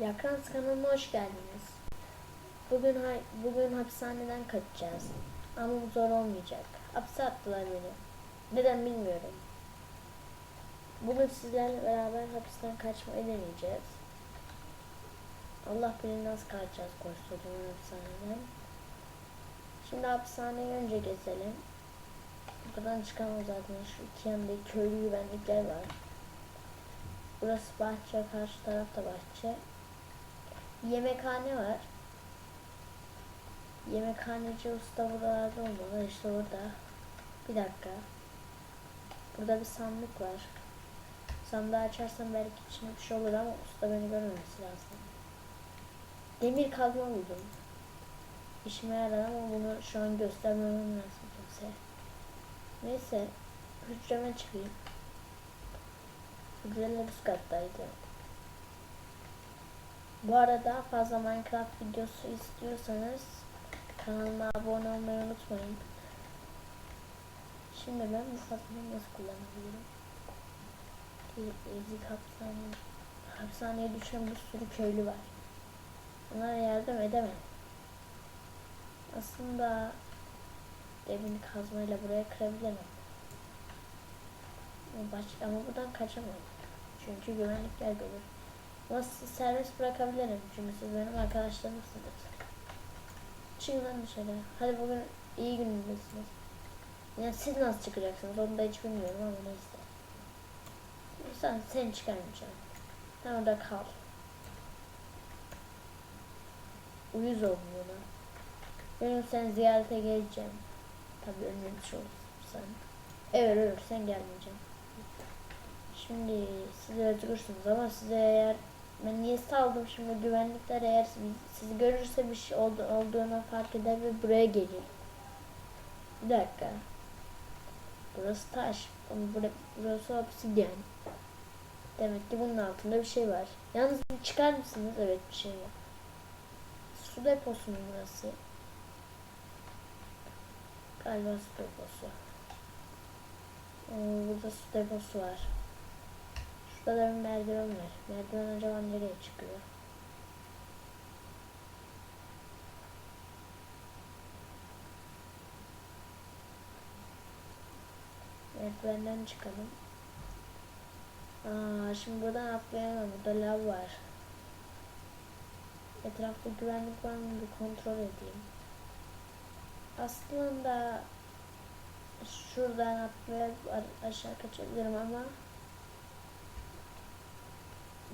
Yakrans kanalıma hoş geldiniz. Bugün ha- bugün hapishaneden kaçacağız. Ama bu zor olmayacak. Hapse attılar beni. Neden bilmiyorum. Bugün sizlerle beraber hapisten kaçmayı deneyeceğiz. Allah bilir nasıl kaçacağız koskocaman hapishaneden. Şimdi hapishaneyi önce gezelim. Buradan çıkamaz zaten. Şu iki yandaki köylü güvenlikler var. Burası bahçe, karşı tarafta bahçe. Yemekhane var. Yemekhaneci usta buralarda olmalı. İşte orada. Bir dakika. Burada bir sandık var. Sandığı açarsam belki içinde bir şey olur ama usta beni görmemesi lazım. Demir kazma buldum. İşime yarar ama bunu şu an göstermemem lazım kimseye. Neyse. Hücreme çıkayım. Hücreler üst kattaydı. Bu arada daha fazla Minecraft videosu istiyorsanız kanalıma abone olmayı unutmayın. Şimdi ben bu kazmayı nasıl kullanabilirim? Ezik hapishane, hapishaneye düşen bir sürü köylü var. Onlara yardım edemem. Aslında demir kazmayla buraya kırabilirim. Ama buradan kaçamam. Çünkü güvenlikler görür. Sizi serbest bırakabilirim. Çünkü siz benim arkadaşlarımsınız. Çıkın lan dışarı. Hadi bugün iyi gününüzdesiniz. Yani siz nasıl çıkacaksınız onu da hiç bilmiyorum ama neyse. Sen, seni çıkarmayacağım. Sen orada kal. Uyuz ol buna. Benim seni ziyarete geleceğim. Tabii ölmemiş olursan. Eğer ölürsen gelmeyeceğim. Şimdi siz özgürsünüz ama size eğer ben niye saldım şimdi güvenlikler eğer siz- sizi görürse bir şey oldu, olduğunu fark eder ve buraya gelir. Bir dakika. Burası taş. Burası obsidyen. Demek ki bunun altında bir şey var. Yalnız çıkar mısınız? Evet bir şey var. Su deposu burası? Galiba su deposu. Ee, burada su deposu var. Bir merdiven var. Merdiven acaba nereye çıkıyor? Merdivenden çıkalım. Aa, şimdi buradan atlayamam. Burada lav var. Etrafta güvenlik var mı bir kontrol edeyim. Aslında şuradan atlayıp aşağı kaçabilirim ama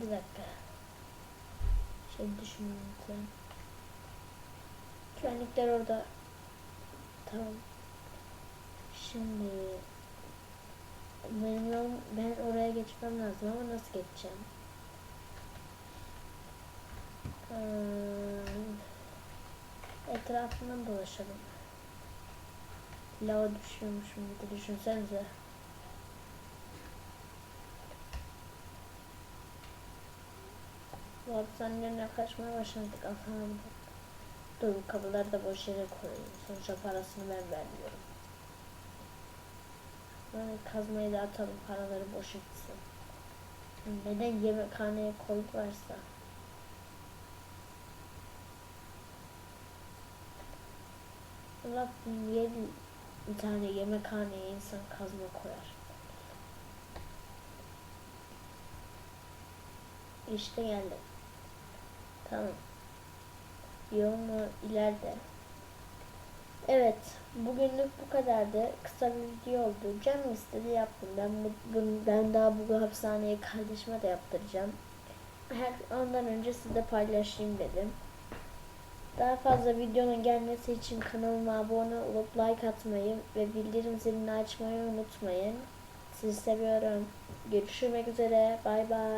bir dakika. Şey düşüneyim lütfen. Güvenlikler orada. Tamam. Şimdi benim ben oraya geçmem lazım ama nasıl geçeceğim? Ee, etrafından dolaşalım. Lava düşüyormuşum de düşünsenize. Bu hapishanelerinden kaçmaya başladık efendim. Dur bu kapıları da boş yere koyayım. Sonuçta parasını ben vermiyorum. Böyle kazmayı da atalım paraları boş gitsin. Neden yemekhaneye koydularsa. Allah niye bir tane yemekhaneye insan kazma koyar. İşte geldim. Tamam. Yolunu ileride. Evet, bugünlük bu kadardı. Kısa bir video oldu. Canım istedi yaptım. Ben bu, ben daha bu hapishaneye kardeşime de yaptıracağım. Her ondan önce sizle paylaşayım dedim. Daha fazla videonun gelmesi için kanalıma abone olup like atmayı ve bildirim zilini açmayı unutmayın. Sizi seviyorum. Görüşmek üzere. Bay bay.